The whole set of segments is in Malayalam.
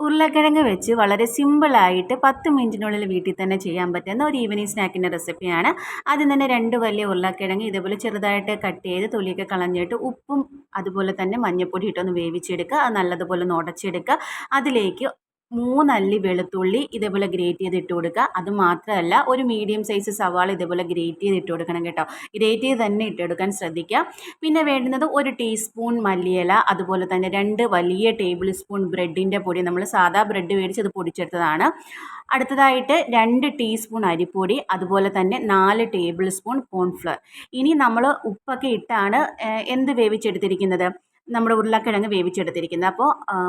ഉരുളക്കിഴങ്ങ് വെച്ച് വളരെ സിമ്പിളായിട്ട് പത്ത് മിനിറ്റിനുള്ളിൽ വീട്ടിൽ തന്നെ ചെയ്യാൻ പറ്റുന്ന ഒരു ഈവനിങ് സ്നാക്കിന്റെ റെസിപ്പിയാണ്. ആദ്യം തന്നെ രണ്ട് വലിയ ഉരുളക്കിഴങ്ങ് ഇതേപോലെ ചെറുതായിട്ട് കട്ട് ചെയ്ത് തൊലിയൊക്കെ കളഞ്ഞിട്ട് ഉപ്പും അതുപോലെ തന്നെ മഞ്ഞൾപ്പൊടി ഇട്ടൊന്ന് വേവിച്ചെടുക്കുക. അത് നല്ലതുപോലെ ഒന്ന് ഉടച്ചെടുക്കുക. അതിലേക്ക് മൂന്നല്ലി വെളുത്തുള്ളി ഇതേപോലെ ഗ്രേറ്റ് ചെയ്ത് ഇട്ട് കൊടുക്കുക. അത് മാത്രമല്ല ഒരു മീഡിയം സൈസ് സവാള ഇതേപോലെ ഗ്രേറ്റ് ചെയ്ത് ഇട്ട് കൊടുക്കണം കേട്ടോ. ഗ്രേറ്റ് ചെയ്ത് തന്നെ ഇട്ടെടുക്കാൻ ശ്രദ്ധിക്കുക. പിന്നെ വേണ്ടുന്നത് ഒരു ടീസ്പൂൺ മല്ലിയില അതുപോലെ തന്നെ രണ്ട് വലിയ ടേബിൾ സ്പൂൺ ബ്രെഡിന്റെ പൊടി. നമ്മൾ സാധാ ബ്രെഡ് മേടിച്ച് അത് പൊടിച്ചെടുത്തതാണ്. അടുത്തതായിട്ട് രണ്ട് ടീസ്പൂൺ അരിപ്പൊടി അതുപോലെ തന്നെ നാല് ടേബിൾ സ്പൂൺ കോൺഫ്ലവർ ഇനി നമ്മൾ ഉപ്പൊക്കെ ഇട്ടാണ് എന്ത് വേവിച്ചെടുത്തിരിക്കുന്നത്? നമ്മുടെ ഉരുളക്കിഴങ്ങ് വേവിച്ചെടുത്തിരിക്കുന്നത്. അപ്പോൾ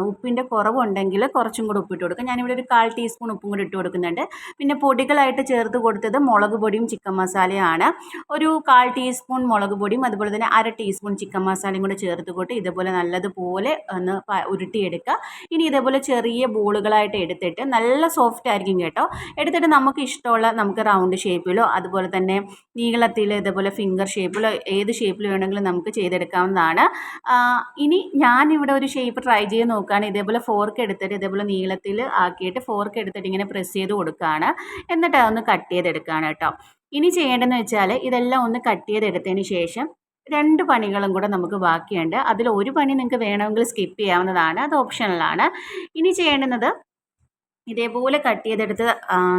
ഉപ്പിന്റെ കുറവുണ്ടെങ്കിൽ കുറച്ചും കൂടി ഉപ്പിട്ട് കൊടുക്കും ഞാനിവിടെ ഒരു കാൽ ടീസ്പൂൺ ഉപ്പും കൂടി ഇട്ട് കൊടുക്കുന്നുണ്ട്. പിന്നെ പൊടികളായിട്ട് ചേർത്ത് കൊടുത്തത് മുളക് പൊടിയും ചിക്കൻ മസാലയാണ്. ഒരു കാൽ ടീസ്പൂൺ മുളക് പൊടിയും അതുപോലെ തന്നെ അര ടീസ്പൂൺ ചിക്കൻ മസാലയും കൂടി ചേർത്ത് കൊട്ട് ഇതുപോലെ നല്ലതുപോലെ ഒന്ന് ഉരുട്ടിയെടുക്കുക. ഇനി ഇതേപോലെ ചെറിയ ബോളുകളായിട്ട് എടുത്തിട്ട് നല്ല സോഫ്റ്റ് ആയിരിക്കും കേട്ടോ. എടുത്തിട്ട് നമുക്ക് ഇഷ്ടമുള്ള നമുക്ക് റൗണ്ട് ഷേപ്പിലോ അതുപോലെ തന്നെ നീളത്തിൽ ഇതേപോലെ ഫിംഗർ ഷേപ്പിലോ ഏത് ഷേപ്പിൽ വേണമെങ്കിലും നമുക്ക് ചെയ്തെടുക്കാവുന്നതാണ്. ഇനി ഞാനിവിടെ ഒരു ഷേപ്പ് ട്രൈ ചെയ്ത് നോക്കുകയാണ്. ഇതേപോലെ ഫോർക്ക് എടുത്തിട്ട് ഇതേപോലെ നീളത്തിൽ ആക്കിയിട്ട് ഫോർക്ക് എടുത്തിട്ട് ഇങ്ങനെ പ്രസ് ചെയ്ത് കൊടുക്കുകയാണ്. എന്നിട്ട് അതൊന്ന് കട്ട് ചെയ്തെടുക്കുകയാണ് കേട്ടോ. ഇനി ചെയ്യേണ്ടതെന്ന് വെച്ചാൽ ഇതെല്ലാം ഒന്ന് കട്ട് ചെയ്തെടുത്തതിന് ശേഷം രണ്ട് പണികളും കൂടെ നമുക്ക് ബാക്കിയുണ്ട്. അതിൽ ഒരു പണി നിങ്ങൾക്ക് വേണമെങ്കിൽ സ്കിപ്പ് ചെയ്യാവുന്നതാണ്. അത് ഓപ്ഷണലാണ് ഇനി ചെയ്യേണ്ടുന്നത് ഇതേപോലെ കട്ട് ചെയ്തെടുത്ത്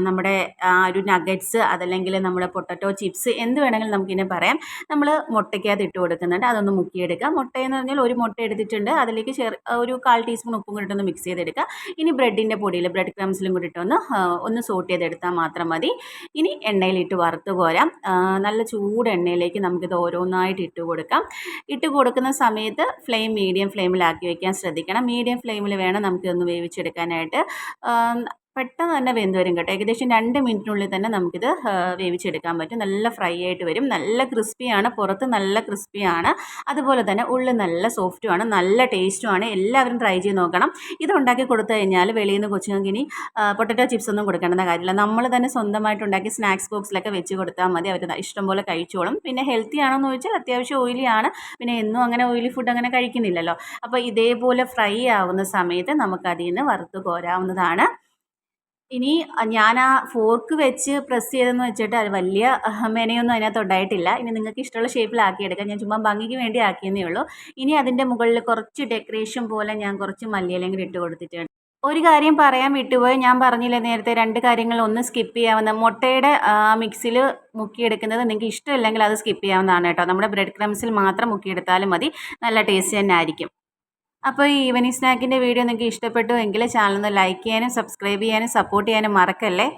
നമ്മുടെ ആ ഒരു നഗറ്റ്സ് അതല്ലെങ്കിൽ നമ്മുടെ പൊട്ടറ്റോ ചിപ്സ് എന്ത് വേണമെങ്കിലും നമുക്കിതിനെ പറയാം. നമ്മൾ മുട്ടയ്ക്കകത്ത് ഇട്ട് കൊടുക്കുന്നുണ്ട്. അതൊന്ന് മുക്കിയെടുക്കുക മുട്ടയെന്ന് പറഞ്ഞാൽ ഒരു മുട്ട എടുത്തിട്ടുണ്ട്. അതിലേക്ക് ചെറു ഒരു കാൽ ടീസ്പൂൺ ഉപ്പും കൂടി ഇട്ടൊന്ന് മിക്സ് ചെയ്തെടുക്കുക ഇനി ബ്രെഡിന്റെ പൊടിയിൽ ബ്രെഡ് ക്രംസിലും കൂടി ഇട്ടൊന്ന് ഒന്ന് സോട്ട് ചെയ്തെടുത്താൽ മാത്രം മതി. ഇനി എണ്ണയിലിട്ട് വറുത്ത് പോരാം നല്ല ചൂട് എണ്ണയിലേക്ക് നമുക്കിത് ഓരോന്നായിട്ട് ഇട്ട് കൊടുക്കാം. ഇട്ട് കൊടുക്കുന്ന സമയത്ത് ഫ്ലെയിം മീഡിയം ഫ്ലെയിമിലാക്കി വയ്ക്കാൻ ശ്രദ്ധിക്കണം. മീഡിയം ഫ്ലെയിമിൽ വേണം നമുക്കിതൊന്ന് വേവിച്ചെടുക്കാനായിട്ട്. പെട്ടെന്ന് തന്നെ വെന്ത് വരും കേട്ടോ. ഏകദേശം രണ്ട് മിനിറ്റിനുള്ളിൽ തന്നെ നമുക്കിത് വേവിച്ചെടുക്കാൻ പറ്റും. നല്ല ഫ്രൈ ആയിട്ട് വരും. നല്ല ക്രിസ്പിയാണ്. പുറത്ത് നല്ല ക്രിസ്പിയാണ്. അതുപോലെ തന്നെ ഉള്ളിൽ നല്ല സോഫ്റ്റുമാണ്. നല്ല ടേസ്റ്റുമാണ്. എല്ലാവരും ട്രൈ ചെയ്ത് നോക്കണം. ഇത് ഉണ്ടാക്കി കൊടുത്തു കഴിഞ്ഞാൽ വെളിയിൽ നിന്ന് കൊച്ചുങ്ങൾക്ക് ഇനി പൊട്ടറ്റോ ചിപ്സ് ഒന്നും കൊടുക്കേണ്ട കാര്യമില്ല. നമ്മൾ തന്നെ സ്വന്തമായിട്ട് ഉണ്ടാക്കി സ്നാക്സ് ബോക്സിലൊക്കെ വെച്ച് കൊടുത്താൽ മതി. അവർ ഇഷ്ടംപോലെ കഴിച്ചോളും. പിന്നെ ഹെൽത്തി ആണെന്ന് ചോദിച്ചാൽ അത്യാവശ്യം ഓയിലിയാണ് പിന്നെ എന്നും അങ്ങനെ ഓയിലി ഫുഡ് അങ്ങനെ കഴിക്കുന്നില്ലല്ലോ. അപ്പോൾ ഇതേപോലെ ഫ്രൈ ആവുന്ന സമയത്ത് നമുക്കതിൽ നിന്ന് വറുത്ത് കോരാവുന്നതാണ്. ഇനി ഞാൻ ആ ഫോർക്ക് വെച്ച് പ്രസ് ചെയ്തെന്ന് വെച്ചിട്ട് അത് വലിയ മെനയൊന്നും അതിനകത്ത് ഉണ്ടായിട്ടില്ല. ഇനി നിങ്ങൾക്ക് ഇഷ്ടമുള്ള ഷേപ്പിലാക്കി എടുക്കാം. ഞാൻ ചുമ്മാ ഭംഗിക്ക് വേണ്ടി ആക്കിയെന്നേ ഉള്ളൂ. ഇനി അതിന്റെ മുകളിൽ കുറച്ച് ഡെക്കറേഷൻ പോലെ ഞാൻ കുറച്ച് മല്ലിയിലും കൂടി ഇട്ട് കൊടുത്തിട്ടുണ്ട്. ഒരു കാര്യം പറയാൻ വിട്ടുപോയി. ഞാൻ പറഞ്ഞില്ലേ നേരത്തെ രണ്ട് കാര്യങ്ങൾ ഒന്ന് സ്കിപ്പ് ചെയ്യാവുന്ന മുട്ടയുടെ മിക്സിൽ മുക്കിയെടുക്കുന്നത് നിങ്ങൾക്ക് ഇഷ്ടമില്ലെങ്കിൽ അത് സ്കിപ്പ് ചെയ്യാവുന്നതാണ് കേട്ടോ. നമ്മുടെ ബ്രെഡ് ക്രംസിൽ മാത്രം മുക്കിയെടുത്താലും മതി. നല്ല ടേസ്റ്റ് തന്നെ ആയിരിക്കും. അപ്പോൾ ഈ ഈവനിങ് സ്നാക്കിന്റെ വീഡിയോ നിങ്ങൾക്ക് ഇഷ്ടപ്പെട്ടു എങ്കിൽ ചാനൽ ഒന്ന് ലൈക്ക് ചെയ്യാനും സബ്സ്ക്രൈബ് ചെയ്യാനും സപ്പോർട്ട് ചെയ്യാനും മറക്കല്ലേ?